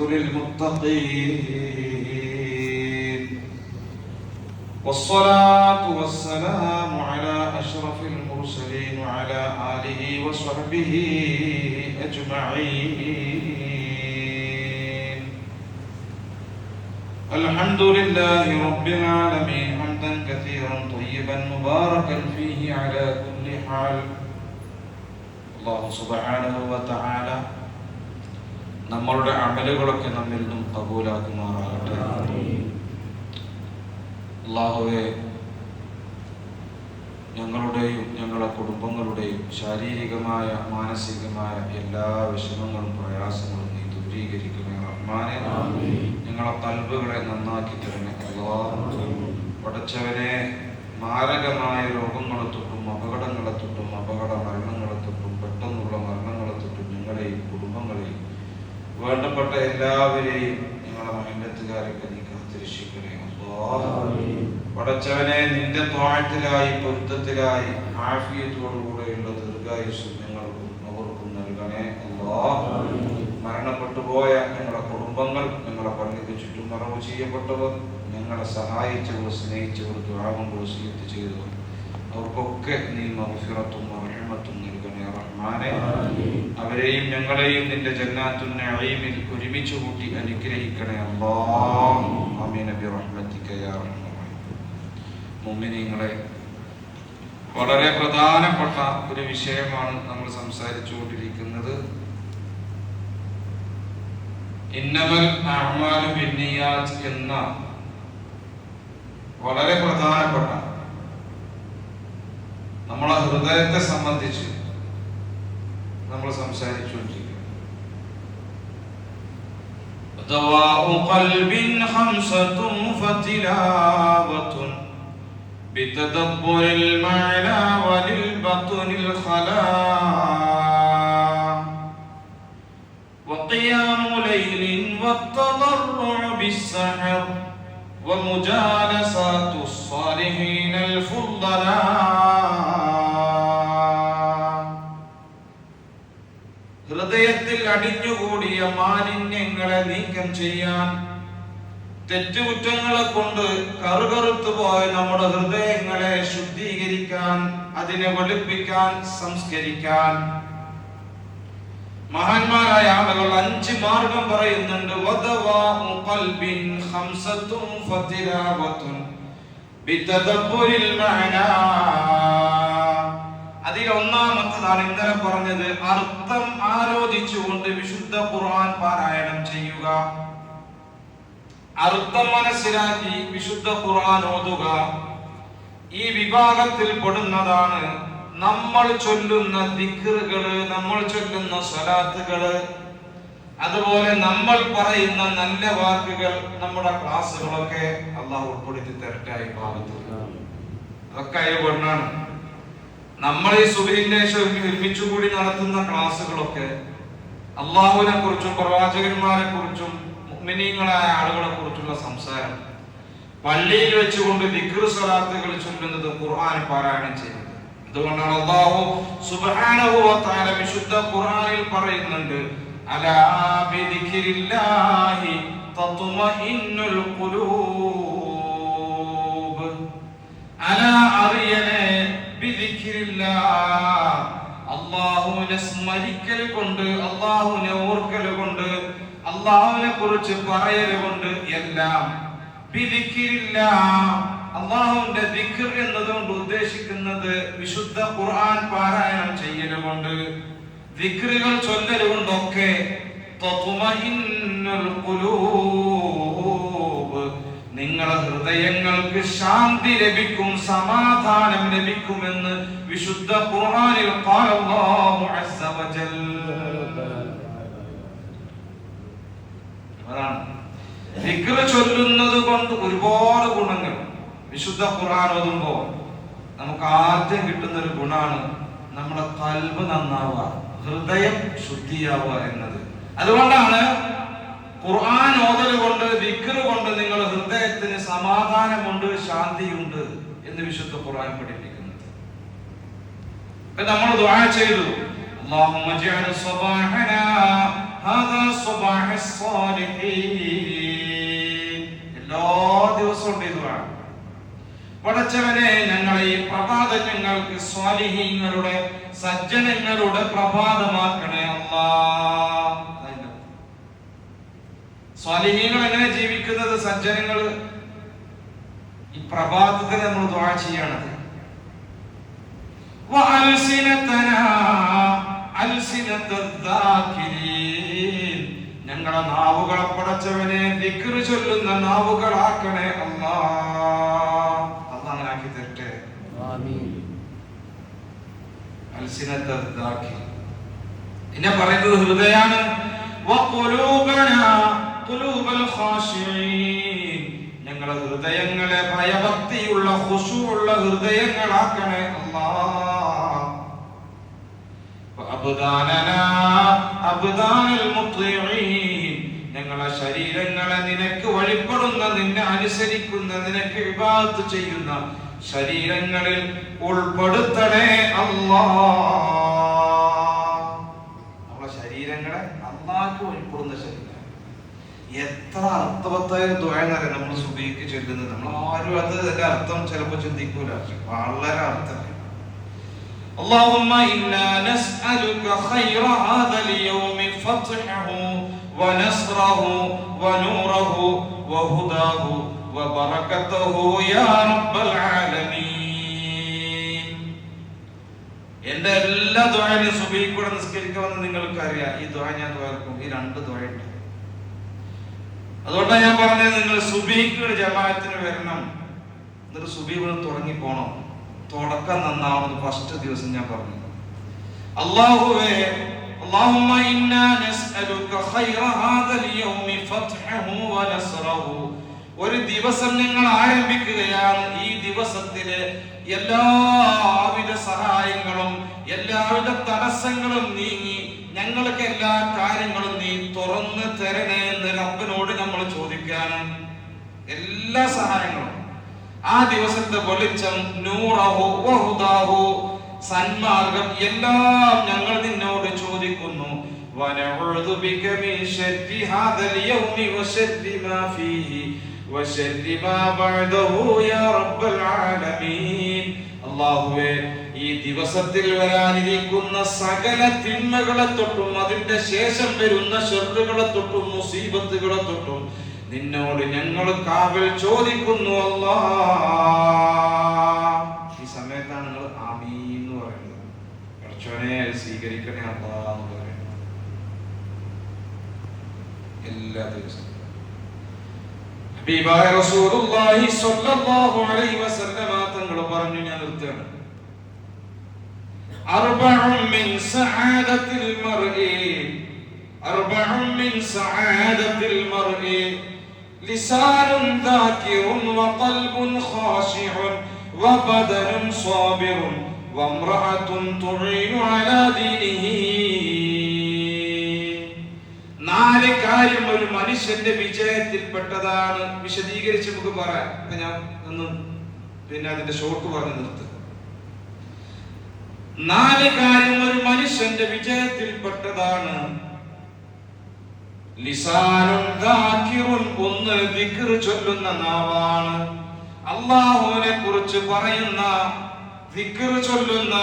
للمتقين. والصلاة والسلام على أشرف المرسلين وعلى آله وصحبه أجمعين. الحمد لله رب العالمين. حمدا كثيرا طيبا مباركا فيه على كل حال. الله سبحانه وتعالى നമ്മളുടെ അമലുകളൊക്കെ നമ്മിൽ നിന്നും കബൂലാക്കുമാറാകട്ടെ. അള്ളാഹുവെ ഞങ്ങളുടെയും ഞങ്ങളുടെ കുടുംബങ്ങളുടെയും ശാരീരികമായ മാനസികമായ എല്ലാ വിഷമങ്ങളും പ്രയാസങ്ങളും നീ ദൂരീകരിക്കണേ റഹ്മാനെ. ഞങ്ങളെ കൽബുകളെ നന്നാക്കി തരണേ അള്ളാ പടച്ചവനെ മാരകമായ രോഗങ്ങളെ തൊട്ടും അപകടങ്ങളെ തൊട്ടും അപകട മരണങ്ങളെ തൊട്ടും പെട്ടെന്നുള്ള മരണങ്ങളെ തൊട്ടും ഞങ്ങളെയും കുടുംബങ്ങളെയും വേണ്ടപ്പെട്ട എല്ലാവരെയും നിങ്ങളുടെ മഹിമത്തുകാരൊക്കെ നീ കാത്തിരക്ഷിക്കണേ. പടച്ചവനെ നിന്റെ താഴ്ത്തിലായി പൊരുത്തത്തിലായി ആഫിയത്തോടുകൂടെയുള്ള ദീർഘായുസ് നിങ്ങൾക്കും അവർക്കും നൽകണേ. അല്ലാഹ്. മരണപ്പെട്ടു പോയ നിങ്ങളുടെ കുടുംബങ്ങൾ ഞങ്ങളെ പള്ളിക്ക് ചുറ്റും മറവ് ചെയ്യപ്പെട്ടവർ ഞങ്ങളെ സഹായിച്ചവർ സ്നേഹിച്ചവർ ദ്വാരം കൊടുത്ത് ചെയ്തവർ അവർക്കൊക്കെ നീ നൽകണേ റഹ്മാനെ അവരെയും ഞങ്ങളെയും നിന്റെ ജന്നാത്തുൻ നഈമിൽ ഒരുമിച്ച് കൂട്ടി അനുഗ്രഹിക്കണേ അല്ലാഹ്. ആമീൻ. യാ മുഅ്മിനീങ്ങളെ വളരെ പ്രധാനപ്പെട്ട ഒരു വിഷയമാണ് നമ്മൾ സംസാരിച്ചുകൊണ്ടിരിക്കുന്നത്. ഇന്നമൽ അഹ്മാലു ബിന്നിയാത്ത് എന്ന വളരെ പ്രധാനപ്പെട്ട നമ്മളെ ഹൃദയത്തെ സംബന്ധിച്ച് നമ്മൾ സംസാരിച്ചുകൊണ്ടിരിക്കുക دواء قلب خمسة فتلاوة بتدبر المعنى وللبطن الخلاء وقيام ليل والتضرع بالسحر ومجالسات الصالحين الفضلاء അടിഞ്ഞുകൂടിയ മാലിന്യങ്ങളെ നീക്കം ചെയ്യാൻ തെറ്റുകുറ്റങ്ങളെ കൊണ്ട് കറുകറുത്തു പോയ നമ്മുടെ ഹൃദയങ്ങളെ ശുദ്ധീകരിക്കാൻ അതിനെ വെളുപ്പിക്കാൻ സംസ്കരിക്കാൻ. മഹാന്മാരായ ആളുകൾ അഞ്ച് മാർഗം പറയുന്നുണ്ട്. മഅനാ അതിൽ ഒന്നാമത്തതാണ് ഇന്നലെ പറഞ്ഞത് അർത്ഥം ആലോചിച്ചുകൊണ്ട് വിശുദ്ധ ഖുർആൻ പാരായണം ചെയ്യുക. അർത്ഥം മനസ്സിലാക്കി വിശുദ്ധ ഖുർആൻ ഓതുക. ഈ വിഭാഗത്തിൽ പെടുന്നതാണ് നമ്മൾ ചൊല്ലുന്ന ദിക്റുകൾ നമ്മൾ ചൊല്ലുന്ന സ്വലാത്തുകൾ അതുപോലെ നമ്മൾ പറയുന്ന നല്ല വാക്കുകൾ നമ്മുടെ ക്ലാസ്സുകളൊക്കെ അള്ളാഹ് ഉൾപ്പെടുത്തി തരട്ടെ ഈ ഭാഗത്ത് അതൊക്കെ പെണ്ണാണ്. നമ്മൾ ഈ സുബിന്റെ ഒരുമിച്ചു കൂടി നടത്തുന്ന ക്ലാസ്സുകളൊക്കെ അള്ളാഹുവിനെ കുറിച്ചും പ്രവാചകന്മാരെ കുറിച്ചും മുഗ്മിനീങ്ങളായ ആളുകളെ കുറിച്ചുള്ള സംസാരം. പള്ളിയിൽ വെച്ചുകൊണ്ട് ദിക്ർ സ്വലാത്തുകൾ ചൊല്ലുന്നത് ഖുർആൻ പാരായണം ചെയ്യുന്നത്. അതുകൊണ്ടാണ് അള്ളാഹു സുബ്ഹാനഹു വ തആല വിശുദ്ധ ഖുർആനിൽ പറയുന്നുണ്ട് അലാ ഖുലൂബ്. അലാ ബിദിക്രില്ലാഹ് അള്ളാഹുവിനെ സ്മരിക്കൽ കൊണ്ട് അള്ളാഹുവിനെ ഓർക്കൽ കൊണ്ട് അള്ളാഹുവിനെ കുറിച്ച് പറയൽ കൊണ്ട് എല്ലാം അള്ളാഹുവിന്റെ ദിഖർ എന്നതുകൊണ്ട് ഉദ്ദേശിക്കുന്നത് വിശുദ്ധ ഖുർആൻ പാരായണം ചെയ്യലുകൊണ്ട് ദിക്റുകൾ ചൊല്ലൽ കൊണ്ടൊക്കെ തത്മഇന്നുൽ ഖുലൂബ് നിങ്ങളെ ഹൃദയങ്ങൾക്ക് ശാന്തി ലഭിക്കും സമാധാനം ലഭിക്കുമെന്ന് വിശുദ്ധ ഖുർആനിൽ ഖാല അല്ലാഹു അസ്സ വജൽ. അതാണ്. ദിക്ർ ചൊല്ലുന്നത് കൊണ്ട് ഒരുപാട് ഗുണങ്ങൾ. വിശുദ്ധ ഖുർആൻ ഓതുമ്പോൾ നമുക്ക് ആദ്യം കിട്ടുന്ന ഒരു ഗുണാണ് നമ്മുടെ കൽബ് നന്നാവുക ഹൃദയം ശുദ്ധിയാവുക എന്നത്. അതുകൊണ്ടാണ് ഖുർആൻ ഓതൽ കൊണ്ട് ദിക്ർ കൊണ്ട് നിങ്ങൾ ഹൃദയത്തിന് സമാധാനമുണ്ട് ശാന്തിയുണ്ട് എന്ന് വിശുദ്ധ ഖുർആൻ പഠിപ്പിക്കുന്നത്. ഇപ്പൊ നമ്മൾ ദുആ ചെയ്തു اللهم اجعل صباحنا هذا صباح الصالحين എല്ലാ ദിവസവും ഉണ്ട് ഈ ദുആ പടച്ചവനെ ഞങ്ങളെ ഈ പ്രഭാതം ഞങ്ങൾക്ക് സ്വാലിഹീങ്ങളുടെ സജ്ജനങ്ങളുടെ പ്രഭാതമാക്കണേ അല്ലാ അതിന്റെ സ്വാലിഹീങ്ങൾ എങ്ങനെ ജീവിക്കുന്നത് സജ്ജനങ്ങൾ ഈ പ്രഭാതത്തിൽ നമ്മൾ ദ്വാ ചെയ്യണത് وألسنتنا ألسنة الذاكرين ഞങ്ങളുടെ നാവുകളെ പടച്ചവനെ ദിക്കറ് ചൊല്ലുന്ന നാവുകളാക്കണേ അമ്മ അമ്മ അങ്ങനെ തരട്ടെ. പിന്നെ പറയുന്നത് ഹൃദയാണ്. ഞങ്ങളുടെ ഹൃദയങ്ങളെ ഭയഭക്തിയുള്ള ഹുഷുള്ള ഹൃദയങ്ങളാക്കണേ അമ്മാ അബ്ദാനനാ അബ്ദാനൽ മുത്വീൻ ഞങ്ങളെ ശരീരങ്ങളെ നിനക്ക് വഴിപ്പെടുന്ന നിന്നെ അനുസരിക്കുന്ന നിനക്ക് വിഭാഗത്ത് ചെയ്യുന്ന ശരീരങ്ങളിൽ ഉൾപ്പെടുത്തണേ അല്ലാ. നമ്മളെ ശരീരങ്ങളെ അള്ളാഹ്ക്ക് വഴിപ്പെടുന്ന ശരീരം. എത്ര അർത്ഥവത്തായ ദ്വയനറിയാം നമ്മൾ സുബീക്ക് ചൊല്ലുന്നത്? നമ്മൾ ആരും അത് അർത്ഥം ചിലപ്പോൾ ചിന്തിക്കൂല. വളരെ അർത്ഥം. اللهم إنا نسألك خير هذا اليوم فتحه ونصره ونوره وهداه وبركته يا رب العالمين എന്റെ എല്ലാ ദ്വാരനും സുബൈക്ക് കൂടെ നിസ്കരിക്കുമെന്ന് നിങ്ങൾക്ക് അറിയാം ഈ ദ്വാര ഞാൻ ദ്വാരക്കും ഈ രണ്ട് ദ്വാരുണ്ട് അതുകൊണ്ടാണ് ഞാൻ പറഞ്ഞത് നിങ്ങൾ സുബൈക്ക് ജമാഅത്തിന് വരണം എന്നിട്ട് സുബൈ തുടങ്ങി പോണം തുടക്കം നന്നാവണം ഫസ്റ്റ് ദിവസം ഞാൻ പറഞ്ഞു അള്ളാഹുവേ اللهم إنا نسألك خير هذا اليوم فتحه ونصره ഒരു ദിവസം നിങ്ങൾ ആരംഭിക്കുകയാണ് ഈ ദിവസത്തില് എല്ലാവിധ സഹായങ്ങളും എല്ലാവിധ തടസ്സങ്ങളും നീങ്ങി ഞങ്ങൾക്ക് എല്ലാ കാര്യങ്ങളും നീ തുറന്നു തരണേ എന്ന് റബ്ബിനോട് നമ്മൾ ചോദിക്കാനും എല്ലാ സഹായങ്ങളും ആ ദിവസത്തെ വെളിച്ചം നൂറഹു വഹുദാഹു സന്മാർഗം എല്ലാം ഞങ്ങൾ നിന്നോട് ചോദിക്കുന്നു ونعوذ بك من شر هذا اليوم وشر ما فيه وشر ما بعده يا رب العالمين അള്ളാഹുവേ ഈ ദിവസത്തിൽ വരാനിരിക്കുന്ന സകല തിന്മകളെ തൊട്ടും അതിന്റെ ശേഷം വരുന്ന ഷെറുകളെ തൊട്ടും മുസീബത്തുകളെ തൊട്ടും നിന്നോട് ഞങ്ങൾ കാവൽ ചോദിക്കുന്നു ഈ സമയത്താണ് നിങ്ങൾ ആമീ എന്ന് പറയുന്നത്. കർച്ചവനെ സ്വീകരിക്കണേ അള്ളാന്ന് പറയുന്നത്. എല്ലാ ദിവസവും. തങ്ങൾ പറഞ്ഞു ഞാൻ മിൻ സആദത്തിൽ മർഇ. أربع من سعادة المرء لسان ذاكر وقلب خاشع وبدن صابر وامرأة تعين على دينه നാല് കാര്യം ഒരു മനുഷ്യന്റെ വിജയത്തിൽപ്പെട്ടതാണ് വിശദീകരിച്ച് നമുക്ക് പറയാം ഇപ്പൊ ഞാൻ ഒന്ന് പിന്നെ അതിന്റെ ഷോർട്ട് പറഞ്ഞ് നിർത്തുക നാല് കാര്യം ഒരു മനുഷ്യന്റെ വിജയത്തിൽപ്പെട്ടതാണ് ലിസാനുൻ ദാക്കിറുൻ ഒന്ന് ദിക്ർ ചൊല്ലുന്ന നാവാണ് അള്ളാഹുവിനെ കുറിച്ച് പറയുന്ന ദിക്ർ ചൊല്ലുന്ന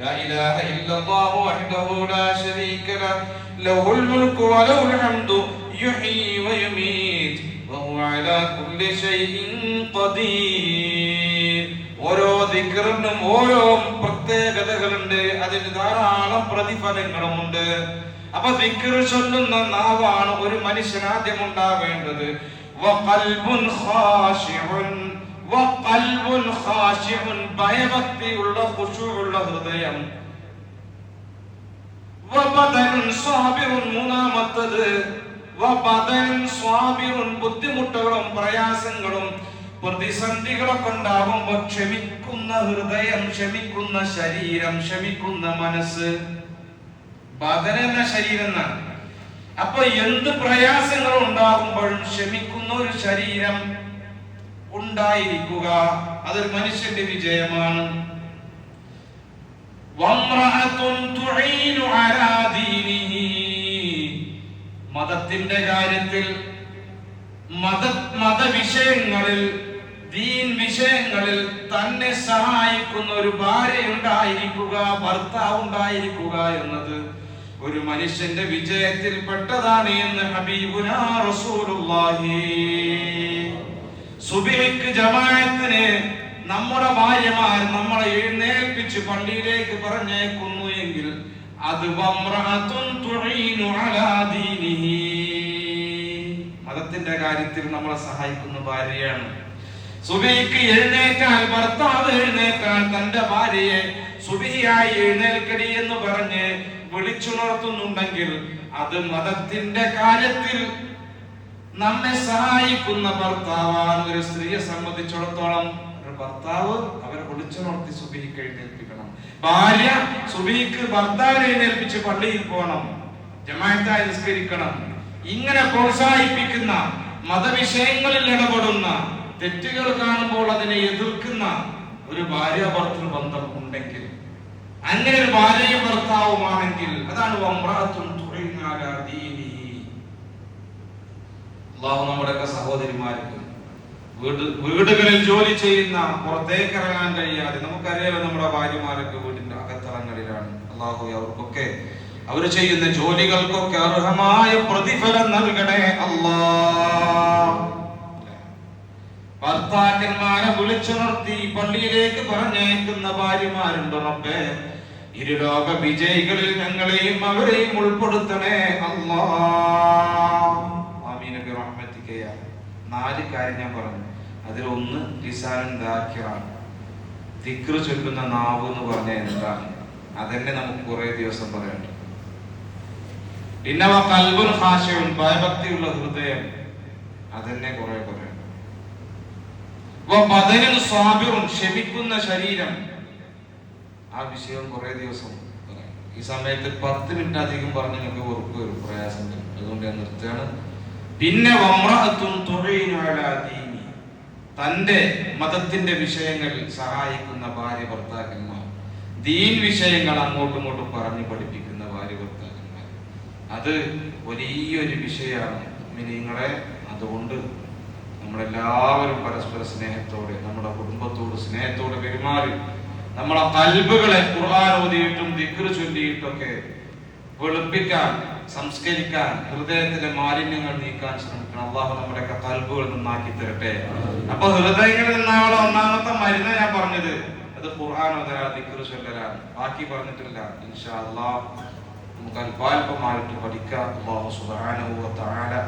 لا إله إلا الله وحده لا شريك له له الملك وله الحمد يحيي ويميت വഹുവ അലാ കുല്ലി ഷൈഇൻ ഖദീർ. ഓരോ ദിക്റിനും ഓരോ പ്രത്യേകതകളുണ്ട്. അതിന് ധാരാളം പ്രതിഫലങ്ങളുമുണ്ട്. അപ്പൊ ദിക്ർ ചൊല്ലുന്ന നാവാണ് ഒരു മനുഷ്യൻ ആദ്യം ഉണ്ടാവേണ്ടത്. ഭയഭക്തിയുള്ള ഖുശൂഉള്ള ഹൃദയം. മൂന്നാമത്തത്. ബുദ്ധിമുട്ടുകളും പ്രയാസങ്ങളും പ്രതിസന്ധികളൊക്കെ ഉണ്ടാകുമ്പോൾ ക്ഷമിക്കുന്ന ഹൃദയം ക്ഷമിക്കുന്ന ശരീരം ക്ഷമിക്കുന്ന മനസ്സ്. ബദൻ എന്ന ശരീരം എന്നാണ്. അപ്പൊ എന്ത് പ്രയാസങ്ങൾ ഉണ്ടാകുമ്പോഴും ക്ഷമിക്കുന്ന ഒരു ശരീരം ഉണ്ടായിരിക്കുക. അതൊരു മനുഷ്യന്റെ വിജയമാണ്. വമ്രഅത്തുൻ തുഈനു അലാ. മതത്തിന്റെ കാര്യത്തിൽ മത മതവിഷയങ്ങളിൽ ദീൻ വിഷയങ്ങളിൽ തന്നെ സഹായിക്കുന്ന ഒരു ഭാര്യ ഉണ്ടായിരിക്കുക ഭർത്താവ് ഉണ്ടായിരിക്കുക എന്നത് ഒരു മനുഷ്യന്റെ വിജയത്തിൽ പെട്ടതാണ് എന്ന് ഹബീബുന റസൂലുള്ളാഹി. സുബിഹിക്ക് നമ്മുടെ ഭാര്യമാർ നമ്മളെ എഴുന്നേൽപ്പിച്ച് പള്ളിയിലേക്ക് പറഞ്ഞേക്കുന്നു എങ്കിൽ മതത്തിന്റെ കാര്യത്തിൽ നമ്മളെ സഹായിക്കുന്ന ഭാര്യയാണ്. സുബിക്ക് എഴുന്നേറ്റാൽ ഭർത്താവ് എഴുന്നേറ്റാൽ തന്റെ ഭാര്യയെ സുബിയായി എഴുന്നേൽക്കടി എന്ന് പറഞ്ഞ് വിളിച്ചുണർത്തുന്നുണ്ടെങ്കിൽ അത് മതത്തിന്റെ കാര്യത്തിൽ നമ്മെ സഹായിക്കുന്ന ഭർത്താവാണ് ഒരു സ്ത്രീയെ സംബന്ധിച്ചിടത്തോളം ഒരു ഭർത്താവ് അവരെ വിളിച്ചുണർത്തി സുബിക്ക് എഴുന്നേൽപ്പിക്കണം. ഭാര്യ സുബീക്ക് ഭർത്താവിനെ ഏൽപ്പിച്ച് പള്ളിയിൽ പോകണം ജമായത്തായി നിസ്കരിക്കണം ഇങ്ങനെ പ്രോത്സാഹിപ്പിക്കുന്ന മതവിഷയങ്ങളിൽ ഇടപെടുന്ന തെറ്റുകൾ കാണുമ്പോൾ അതിനെ എതിർക്കുന്ന ഒരു ഭാര്യ ഭർത്തൃ ബന്ധം ഉണ്ടെങ്കിൽ അങ്ങനെ ഒരു ഭാര്യയും ഭർത്താവുമാണെങ്കിൽ അതാണ്. അള്ളാഹു നമ്മുടെയൊക്കെ സഹോദരിമാർക്ക് വീട് വീടുകളിൽ ജോലി ചെയ്യുന്ന പുറത്തേക്ക് ഇറങ്ങാൻ കഴിയാതെ നമുക്കറിയാലോ നമ്മുടെ ഭാര്യമാരൊക്കെ വീടിന്റെ അകത്തളങ്ങളിലാണ്. അള്ളാഹു അവർക്കൊക്കെ അവർ ചെയ്യുന്ന ജോലികൾക്കൊക്കെ അർഹമായ പ്രതിഫലം നൽകണേ അല്ലാ ഭർത്താക്കന്മാരെ വിളിച്ചുണർത്തി പള്ളിയിലേക്ക് പറഞ്ഞേക്കുന്ന ഭാര്യമാരുണ്ട് റബ്ബേ? ഇരുലോക വിജയികളിൽ ഞങ്ങളെയും അവരെയും ഉൾപ്പെടുത്തണേ അല്ലാ നാല് കാര്യം ഞാൻ പറഞ്ഞു. അതിലൊന്ന് ലിസാനുൻ ദാക്കിറാണ് ദിക്റ് ചൊല്ലുന്ന നാവ് എന്ന് പറഞ്ഞാൽ എന്താണ്? അതന്നെ നമുക്ക് കുറെ ദിവസം പറയണ്ട പിന്നവ കൽബുൻ ഭാഷയും ഭയഭക്തിയുള്ള ഹൃദയം. അതന്നെ കുറെ പറയണം ബദനും സ്വാബിറും ക്ഷമിക്കുന്ന ശരീരം. ആ വിഷയം കുറെ ദിവസം പറയാം ഈ സമയത്ത് പത്ത് മിനിറ്റ് അധികം പറഞ്ഞ് നിങ്ങൾക്ക് ഉറപ്പ് വരും പ്രയാസം അതുകൊണ്ട് ഞാൻ നിർത്തുകയാണ്. പിന്നെ വമ്രഅത്തുൻ തുഈനു തന്റെ മതത്തിന്റെ വിഷയങ്ങളിൽ സഹായിക്കുന്ന ഭാര്യ ഭർത്താക്കന്മാർ ദീൻ വിഷയങ്ങൾ അങ്ങോട്ടും ഇങ്ങോട്ടും പറഞ്ഞു പഠിപ്പിക്കുന്ന ഭാര്യ ഭർത്താക്കന്മാർ. അത് വലിയൊരു വിഷയമാണ്. മിനിങ്ങളെ അതുകൊണ്ട് നമ്മളെല്ലാവരും പരസ്പര സ്നേഹത്തോടെ നമ്മുടെ കുടുംബത്തോട് സ്നേഹത്തോടെ പെരുമാറി നമ്മളെ കൽബുകളെ ഖുർആൻ ഓതിയിട്ടും ദിക്ർ ചൊല്ലിയിട്ടൊക്കെ വെളുപ്പിക്കാൻ സംസ്കരിക്കാൻ ഹൃദയത്തിലെ മാലിന്യങ്ങൾ നീക്കാൻ ശ്രമിക്കണം. അള്ളാഹു നമ്മുടെ കൽബുകൾ നന്നാക്കി തരട്ടെ. അപ്പൊ ഹൃദയങ്ങളിൽ നിന്നാണ് ഒന്നാമത്തെ മരുന്ന് ഞാൻ പറഞ്ഞത്. അത് ഖുർആൻ ദിക്ർ ചൊല്ലലാണ് ബാക്കി പറഞ്ഞിട്ടില്ല. ഇൻഷാ അള്ളാഹ് നമുക്ക് അല്പാൽപമായിട്ട് പഠിക്കാം. അള്ളാഹു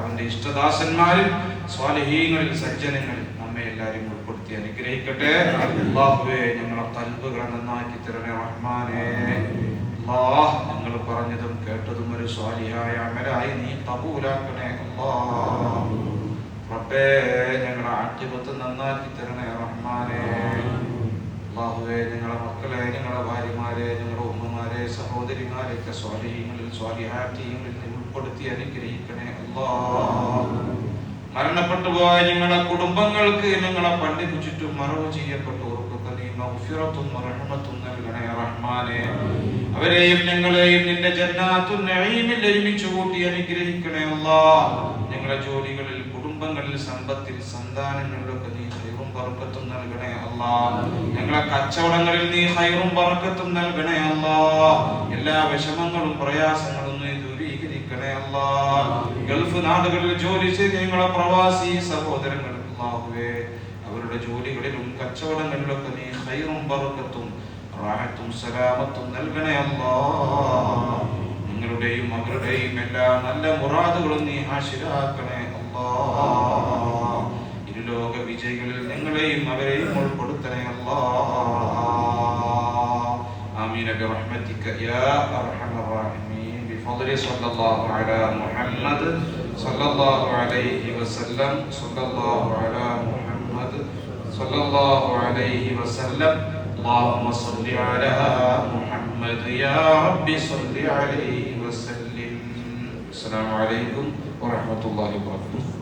അവന്റെ ഇഷ്ടദാസന്മാരിൽ സ്വാലഹീങ്ങളിൽ സജ്ജനങ്ങളിൽ നമ്മെ എല്ലാവരും ഉൾപ്പെടുത്തി അനുഗ്രഹിക്കട്ടെ. അള്ളാഹുവേ ഞങ്ങളെ കൽബുകളെ നന്നാക്കി തരണേ റഹ്മാനേ. അല്ലാഹ് പറഞ്ഞതും കേട്ടതും ഒരു സ്വാലിഹായ അമലായി നീ കബൂലാക്കണേ റബ്ബേ ഞങ്ങളെ ആട്ടിപത്ത് നന്നാക്കി തരണേ റഹ്മാനേ. അള്ളാഹുവേ ഞങ്ങളെ മക്കളെ ഞങ്ങളുടെ ഭാര്യമാരെ ഞങ്ങളുടെ ഉമ്മമാരെ സഹോദരിമാരെയൊക്കെ സ്വാലിഹ്യങ്ങളിൽ സ്വാലിഹാറ്റിയങ്ങളിൽ ഉൾപ്പെടുത്തി അനുഗ്രഹിക്കണേ അല്ലാ. മരണപ്പെട്ടു പോയ ഞങ്ങളുടെ കുടുംബങ്ങൾക്ക് ഞങ്ങളെ പള്ളിക്ക് ചുറ്റും മറവ് ചെയ്യപ്പെട്ടവർക്കൊക്കെ അവരെയും ഞങ്ങളെയും നിന്റെ ജന്നാത്തുൻ നഈമിൽ ഒരുമിച്ച് കൂട്ടി അനുഗ്രഹിക്കണേ അല്ലാ. ഞങ്ങളുടെ ജോലികളിൽ കുടുംബങ്ങളിൽ സമ്പത്തിൽ സന്താനങ്ങളിലൊക്കെ നീ ഹൈറും ബർക്കത്തും നൽകണേ അല്ലാ. ഞങ്ങളെ കച്ചവടങ്ങളിൽ നീ ഹൈറും ബർക്കത്തും നൽകണേ അല്ലാ. എല്ലാ വിഷമങ്ങളും പ്രയാസങ്ങളും നീ ദൂരീകരിക്കണേ അല്ലാ. ഗൾഫ് നാടുകളിൽ ജോലി ചെയ്ത് ഞങ്ങളെ പ്രവാസി സഹോദരങ്ങൾ അല്ലാഹുവേ. അവരുടെ ജോലികളിലും കച്ചവടങ്ങളിലൊക്കെ നീ ഹൈറും ബർക്കത്തും റാഹത്തും സലാമത്തും നൽകണേ അല്ലാ നിങ്ങളുടെയും അവരുടെയും എല്ലാ നല്ല മുറാദുകളും നീ ഹാഷിരാക്കണേ അല്ലാ ഇരുലോക വിജയികളിൽ നിങ്ങളെയും അവരെയും ഉൾപ്പെടുത്തണേ അല്ലാ آمين برحمتك يا أرحم الراحمين بفضل صلى الله على محمد صلى الله عليه وسلم صلى الله على محمد صلى الله عليه وسلم اللهم صل على محمد يا رب صل عليه وسلم السلام عليكم ورحمة الله وبركاته